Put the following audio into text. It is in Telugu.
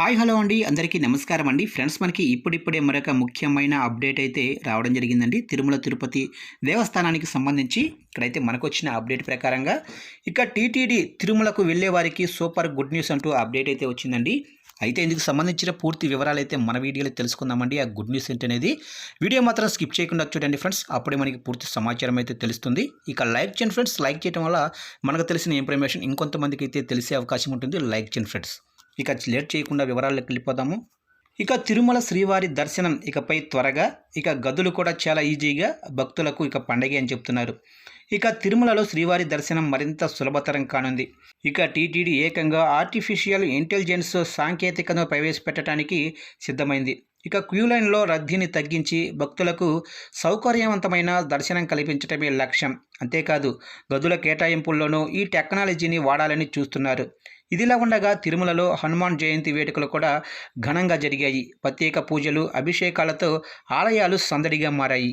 హాయ్ హలో అండి. అందరికీ నమస్కారం అండి. ఫ్రెండ్స్ మనకి ఇప్పుడిప్పుడే మరొక ముఖ్యమైన అప్డేట్ అయితే రావడం జరిగిందండి. తిరుమల తిరుపతి దేవస్థానానికి సంబంధించి ఇక్కడైతే మనకు వచ్చిన అప్డేట్ ప్రకారంగా ఇక టీటీడీ తిరుమలకు వెళ్ళే వారికి సూపర్ గుడ్ న్యూస్ అంటూ అప్డేట్ అయితే వచ్చిందండి. అయితే ఇందుకు సంబంధించిన పూర్తి వివరాలు అయితే మన వీడియోలో తెలుసుకుందామండి. ఆ గుడ్ న్యూస్ ఏంటనేది వీడియో మాత్రం స్కిప్ చేయకుండా చూడండి ఫ్రెండ్స్. అప్పుడే మనకి పూర్తి సమాచారం అయితే తెలుస్తుంది. ఇక లైక్ చేయండి ఫ్రెండ్స్. లైక్ చేయడం వల్ల మనకు తెలిసిన ఇన్ఫర్మేషన్ ఇంకొంతమందికి అయితే తెలిసే అవకాశం ఉంటుంది. లైక్ చేయండి ఫ్రెండ్స్. ఇక లేట్ చేయకుండా వివరాల్లోకి వెళ్ళిపోదాము. ఇక తిరుమల శ్రీవారి దర్శనం ఇకపై త్వరగా ఇక గదులు కూడా చాలా ఈజీగా భక్తులకు ఇక పండగే అని చెప్తున్నారు. ఇక తిరుమలలో శ్రీవారి దర్శనం మరింత సులభతరం కానుంది. ఇక టీటీడీ ఏకంగా ఆర్టిఫిషియల్ ఇంటెలిజెన్స్ సాంకేతికను ప్రవేశపెట్టడానికి సిద్ధమైంది. ఇక క్యూ లైన్లో రద్దీని తగ్గించి భక్తులకు సౌకర్యవంతమైన దర్శనం కల్పించడమే లక్ష్యం. అంతేకాదు గదుల కేటాయింపుల్లోనూ ఈ టెక్నాలజీని వాడాలని చూస్తున్నారు. ఇదిలా ఉండగా తిరుమలలో హనుమాన్ జయంతి వేడుకలు కూడా ఘనంగా జరిగాయి. ప్రత్యేక పూజలు అభిషేకాలతో ఆలయాలు సందడిగా మారాయి.